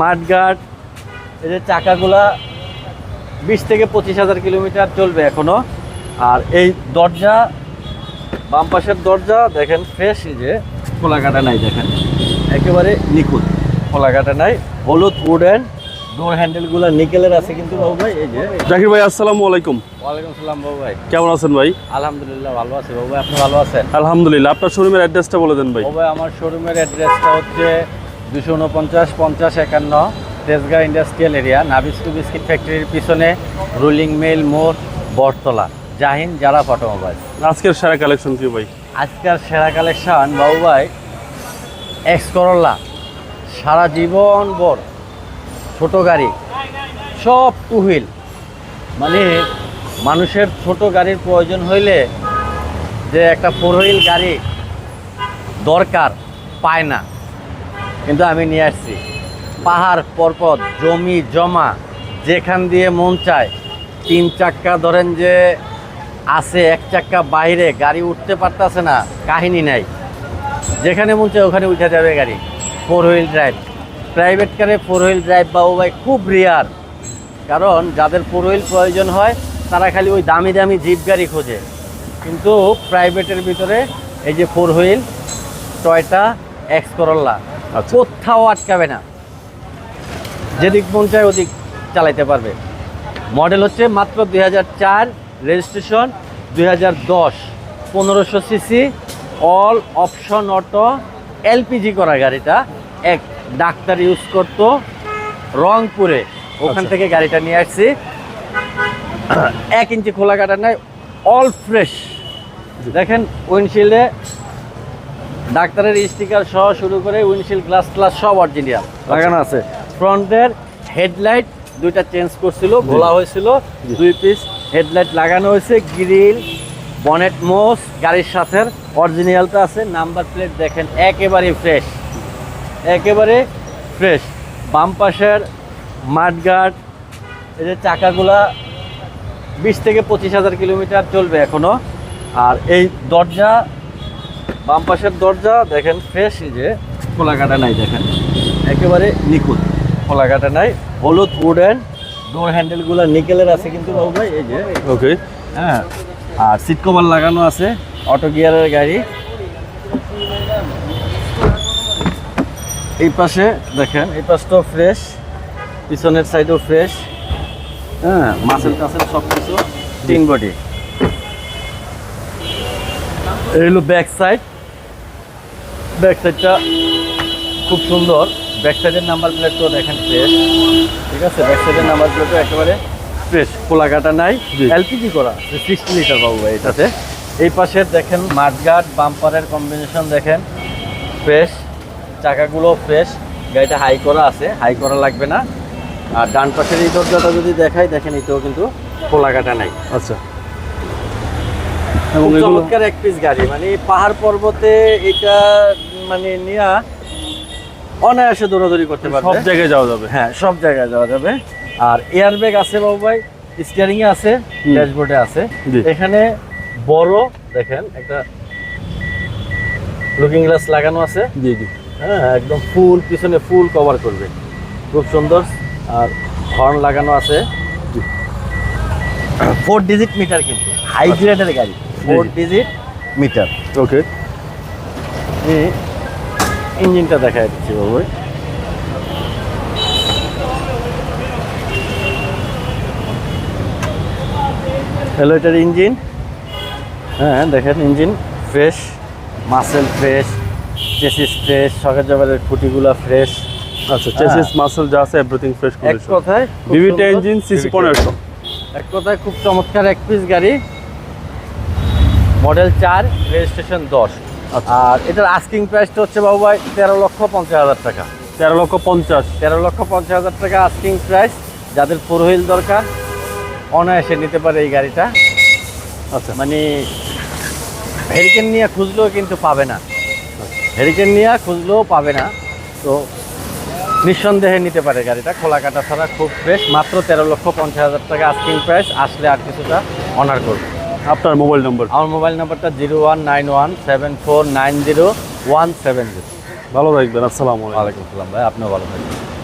মাঠঘাট এই যে চাকাগুলা বিশ থেকে পঁচিশ হাজার কিলোমিটার চলবে এখনও। আর এই দরজা বাম পাশের দরজা দেখেন ফ্রেশ যে কোলাঘাটা নাই দেখেন। একেবারে নিখুঁত কোলাঘাটা নাই হলুদ উডেন ডোর হ্যান্ডেলগুলো নিকেলের আছে কিন্তু বাবু ভাই এই যে। জাকির ভাই আসসালামু আলাইকুম। ওয়ালাইকুম সালাম বাবু ভাই। কেমন আছেন ভাই? আলহামদুলিল্লাহ ভালো আছি বাবু ভাই আপনি ভালো আছেন? আলহামদুলিল্লাহ আপনার শোরুমের অ্যাড্রেসটা বলে দেন ভাই। বাবু ভাই আমার শোরুমের অ্যাড্রেসটা হচ্ছে দুশো উনপঞ্চাশ পঞ্চাশ একান্ন Tejgaon industrial area Nabisco biscuit ফ্যাক্টরির পিছনে রুলিং মিল মোড় বটতলা। জাহিন যারা অটোমোবাইল আজকের সেরা কালেকশন কি ভাই? আজকের সেরা কালেকশন বাবু ভাই এক্স করল্লা সারা জীবন ভর ছোট গাড়ি সব টু হুইল মানে মানুষের ছোট গাড়ির প্রয়োজন হইলে যে একটা ফোর হুইল গাড়ি দরকার পায় না। কিন্তু আমি নিয়ে আসছি। পাহাড়, পর্বত, জমি, জমা, যেখান দিয়ে মন চায়। তিন চাক্কা ধরেন যে আছে, এক চাক্কা বাইরে, গাড়ি উঠতে পারতাছে না, কাহিনী নাই। যেখানে মন চায় ওখানে উঠে যাবে গাড়ি ফোর হুইল ড্রাইভ প্রাইভেট কারে ফোর হুইল ড্রাইভ বাবু ভাই খুব রিয়ার কারণ যাদের ফোর হুইল প্রয়োজন হয়, তারা খালি ওই দামি দামি জিপ গাড়ি খোঁজে। কিন্তু প্রাইভেটের ভিতরে এই যে ফোর হুইল টয়টা এক্স করল্লা। কোথাও আটকাবে না। যেদিক মন চায় ওদিক চালাইতে পারবে। মডেল হচ্ছে মাত্র দুই হাজার চার রেজিস্ট্রেশন দুই হাজার দশ পনেরোশো CC all option auto LPG করা গাড়িটা। এক ডাক্তার ইউজ করতো রংপুরে। ওখান আচ্ছা। থেকে গাড়িটা নিয়ে আসছি। এক ইঞ্চি খোলা কাটা নাই অল ফ্রেশ। দেখেন উইন্ডশিল্ডে ডাক্তারের স্টিকার সহ শুরু করে উইন্ডশিল্ড গ্লাস ক্লাস সব অরিজিনাল। লাগানো আছে। ফ্রন্টের হেডলাইট দুইটা চেঞ্জ করছিল ভোলা হয়েছিল দুই পিস হেডলাইট লাগানো হয়েছে গ্রিল বনেট মোস গাড়ির সাথে। অরিজিনালটা আছে নাম্বার প্লেট দেখেন একেবারে ফ্রেশ। একেবারে ফ্রেশ। বাম পাশের মাঠঘাট এই যে চাকাগুলা বিশ থেকে পঁচিশ হাজার কিলোমিটার চলবে এখনও আর এই দরজা বাম পাশের দরজা দেখেন ফ্রেশ এই যে খোলা কাটা নাই দেখেন। একেবারে নিখুঁত। খোলা কাটা নাই হলুদ উডেন ডোর হ্যান্ডেলগুলো নিকেলের আছে কিন্তু বাবু ভাই এই যে। ওকে হ্যাঁ আর সিট কভার লাগানো আছে অটো গিয়ারের গাড়ি। এই পাশে দেখেন এই পাশটাও ফ্রেশ পিছনের সাইডও ফ্রেশ হ্যাঁ মাসেল টাসেল সব কিছু তিন বডি এই হলো ব্যাক সাইড ব্যাক সাইডটা খুব সুন্দর। ব্যাক সাইডের নাম্বার প্লেটও দেখেন ফ্রেশ ঠিক আছে? ব্যাক সাইডের নাম্বার প্লেটও একেবারে ফ্রেশ খোলা কাটা নাই এলপিজি করা। সিক্সটি লিটার বাবু ভাই এটাতে। এই পাশে দেখেন মাঠঘাট বাম্পারের কম্বিনেশন দেখেন। ফ্রেশ চাকাগুলো ফ্রেশ গাড়িটা হাই করা আছে। হাই করা লাগবে না। আর ডান পাশের এই দরজাটা যদি দেখাই দেখেন এটাও কিন্তু খোলা কাটা নাই। আচ্ছা। এবং চমৎকার এক পিস গাড়ি। মানে পাহাড় পর্বতে এটা মানে নিয়ে অনায়াসে দৌড়াদৌড়ি করতে সব জায়গায় যাওয়া যাবে। হ্যাঁ সব জায়গায় যাওয়া যাবে। আর এয়ার ব্যাগ আছে বাবু ভাই স্টিয়ারিং এ আছে ড্যাশবোর্ডে আছে। এখানে বড় দেখেন একটা লুকিং গ্লাস লাগানো আছে। জি জি। হ্যাঁ একদম ফুল পিছনে ফুল কভার করবে। খুব সুন্দর। আর হর্ন লাগানো আছে। ফোর ডিজিট মিটার কিন্তু হাই গ্রেডের গাড়ি। ফোর। ডিজিট মিটার ওকে ইঞ্জিনটা দেখা দিচ্ছি বাবু হ্যালো এটার ইঞ্জিন। হ্যাঁ দেখেন engine fresh muscle fresh chassis fresh socket জবারের খুঁটিগুলো ফ্রেশ আচ্ছা চেসিস মাসেল যা আছে এভরিথিং ফ্রেশ এক কথায় সুন্দর। ইঞ্জিন সিসি পনেরোশো এক কথায় খুব চমৎকার এক পিস গাড়ি। মডেল চার রেজিস্ট্রেশন দশ। আচ্ছা। আর এটার আস্কিং প্রাইসটা হচ্ছে বাবু ভাই তেরো লক্ষ পঞ্চাশ হাজার টাকা। তেরো লক্ষ পঞ্চাশ। তেরো লক্ষ পঞ্চাশ হাজার টাকা আস্কিং প্রাইস যাদের ফোর হুইল দরকার অনায়াসে নিতে পারে এই গাড়িটা। আচ্ছা। মানে হেরিকেন নিয়ে খুঁজলেও কিন্তু পাবে না। হেরিকেন নিয়ে খুঁজলেও পাবে না। তো নিঃসন্দেহে নিতে পারে গাড়িটা। খোলা কাটা ছাড়া খুব ফ্রেশ মাত্র তেরো লক্ষ পঞ্চাশ হাজার টাকা আস্কিং প্রাইস আসলে আর কিছুটা অনার করবে। আপনার মোবাইল নম্বর? আমার মোবাইল নম্বরটা zero one nine one seven four nine zero one seven zero. ভালো থাকবেন আসসালামু আলাইকুম। আসসালাম ভাই আপনিও ভালো থাকবেন।